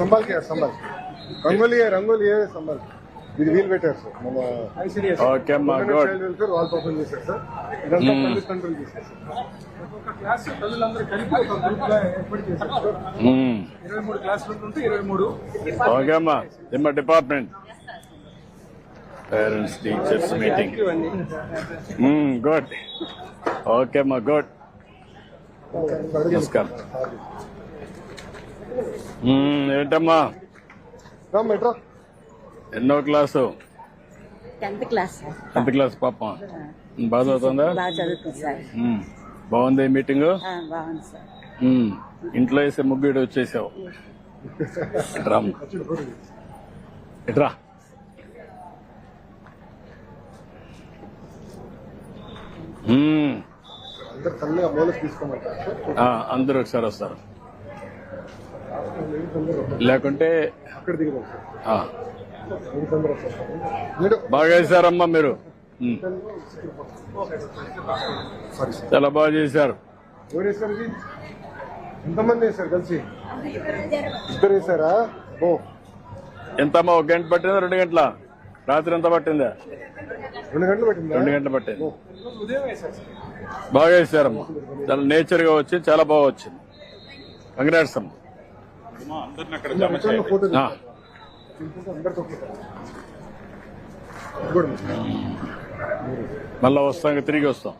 సంబాల్ కే సంబాల్. రంగోలి రంగోలి సంబాల్. ఇది వీల్ పెట్టారు సార్. మన ఓకే అమ్మా good. Child welfare wall open చేశారు సార్. ఇదంతా పల్లి కంట్రోల్ చేశారు సార్. ఒక క్లాస్ తల్లులందరూ కలిపి ఒక గ్రూప్గా ఏర్పాటు చేశారు సార్. ఇరవై మూడు క్లాసులు ఉంటే ఇరవై మూడు. ఓకే అమ్మా. ఇమ్మ department parents teachers meeting good okay అమ్మా గుడ్ నమస్కారం. ఏంటమ్మా మెట్రో. ఎన్నో class? Tenth class sir. Tenth class పాప. బాగా చదువుతుందా. బాగుంది మీటింగ్. ఇంట్లో వేసే ముగ్గుడు వచ్చేసావు. మ్మ్. అందరు అందరూ ఒకసారి వస్తారు లేకుంటే అక్కడ దిగుదాం సార్ ఆ, లేడీస్ అందరూ వస్తారు సార్ మీరు బాగా చేశారమ్మా మీరు. చాలా బాగా చేశారు. ఎవరు వేశారు ఇది ఎంతమంది వేశారు కలిసి? ఇద్దరు వేశారా? ఓ. ఎంతమ్మా ఒక గంట పట్టిందా రెండు గంటల? రాత్రి ఎంత పట్టిందా? రెండు గంటలు పట్టిందా? రెండు గంటలు పట్టింది. బాగా చేశారమ్మా. చాలా నేచర్గా వచ్చింది చాలా బాగా వచ్చింది. కంగ్రాట్స్ అమ్మా. మళ్ళా వస్తాం ఇంకా తిరిగి వస్తాం.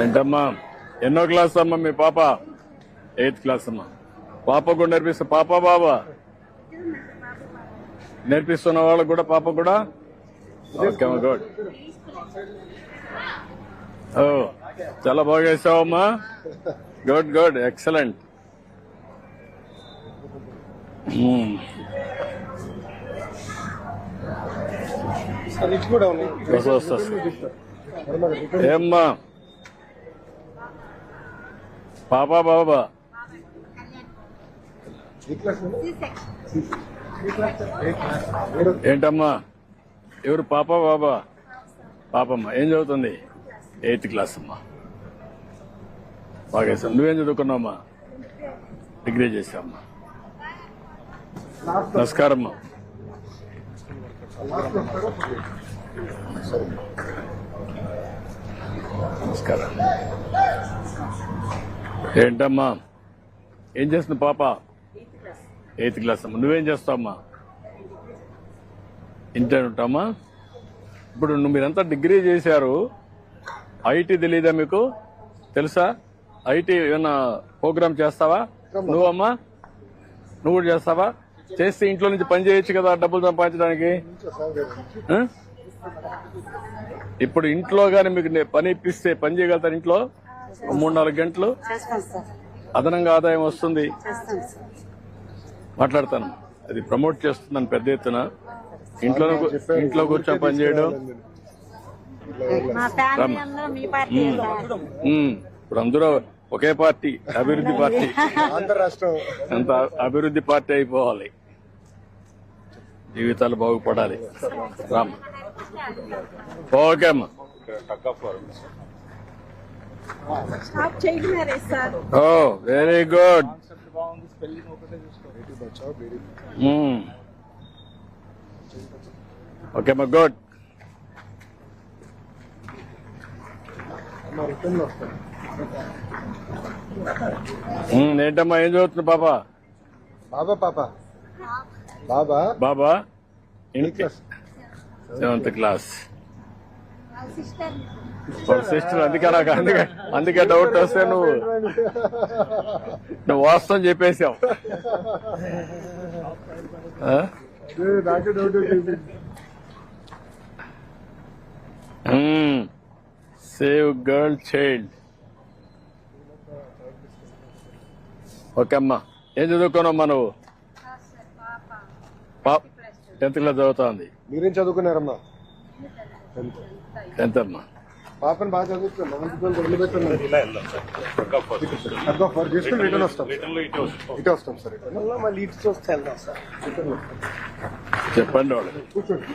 ఏంటమ్మా? ఎన్నో క్లాస్ అమ్మా మీ పాప? ఎయిత్ క్లాస్ అమ్మా. పాప కూడా నేర్పిస్తా. పాప బాబా నేర్పిస్తున్న వాళ్ళకు కూడా పాప కూడా? Okay good oh. చాలా బాగా చేసావమ్మా. గుడ్ గుడ్ ఎక్సలెంట్ ఏమ్మా. పాపా బాబా. ఏంటమ్మా? ఎవరు పాప బాబా? పాపమ్మ. ఏం చదువుతుంది? ఎయిత్ క్లాస్ అమ్మా. బాగా చేసావు. నువ్వేం చదువుకున్నావమ్మా? డిగ్రీ చేసావమ్మా నమస్కారం అమ్మా నమస్కారం. ఏంటమ్మా? ఏం చేస్తుంది పాప? ఎయిత్ క్లాస్ అమ్మా. నువ్వేం చేస్తావమ్మా? ఇంటర్ ఉంటామా ఇప్పుడు నువ్వు మీరంతా డిగ్రీ చేశారు. ఐటీ తెలీదా మీకు? తెలుసా? ఐటీ ఏమన్నా ప్రోగ్రామ్ చేస్తావా? నువ్వమ్మా? నువ్వు కూడా చేస్తావా? చేస్తే ఇంట్లో నుంచి పని చేయొచ్చు కదా డబ్బులు సంపాదించడానికి? ఇప్పుడు ఇంట్లో గాని మీకు పని ఇప్పిస్తే పని చేయగలుగుతారు ఇంట్లో? మూడు నాలుగు గంటలు? అదనంగా ఆదాయం వస్తుంది. మాట్లాడతాను. అది ప్రమోట్ చేస్తున్నాను పెద్ద ఎత్తున. ఇంట్లో ఇంట్లో కూర్చొని పని ఇప్పుడు అందరూ ఒకే పార్టీ అభివృద్ధి పార్టీ. అంత అభివృద్ధి పార్టీ అయిపోవాలి. జీవితాలు బాగుపడాలి. రామ్ ఓకే అమ్మా ఓ వెరీ గుడ్ కాన్సెప్ట్ బాగుంది స్పెల్లింగ్ ఒకటే చూసుకోవాలి బచావ్ బేరీ ఓకే అమ్మా గుడ్ మా రిటర్న్ వస్తాం ఏంటమ్మా ఏం చదువుతుంది పాప? బాబా పాప. బాబా? బాబా? Seventh class. సిస్టర్ అందుకే నాకు అందుకే అందుకే డౌట్ వస్తే నువ్వు నువ్వు వాస్తవం చెప్పేశావు ఆ? నాకే doubt. Save girl child. Okay అమ్మా ఏం చదువుకున్నామ్మా నువ్వు పాప. టెన్త్ క్లాస్ చదువుతోంది. మీరేం చదువుకున్నారమ్మా? టెన్త్. అమ్మా. పాపని బాగా చదువుతున్నా మంచి వదిలిపెట్టాను. తగ్గ ఫర్ చేసుకుని రిటర్న్ వస్తాం. ఇటే వస్తాం. Sir return. మళ్ళీ ఇటు చూస్తే వెళ్దాం సార్. చెప్పండి వాళ్ళకి కూర్చోండి.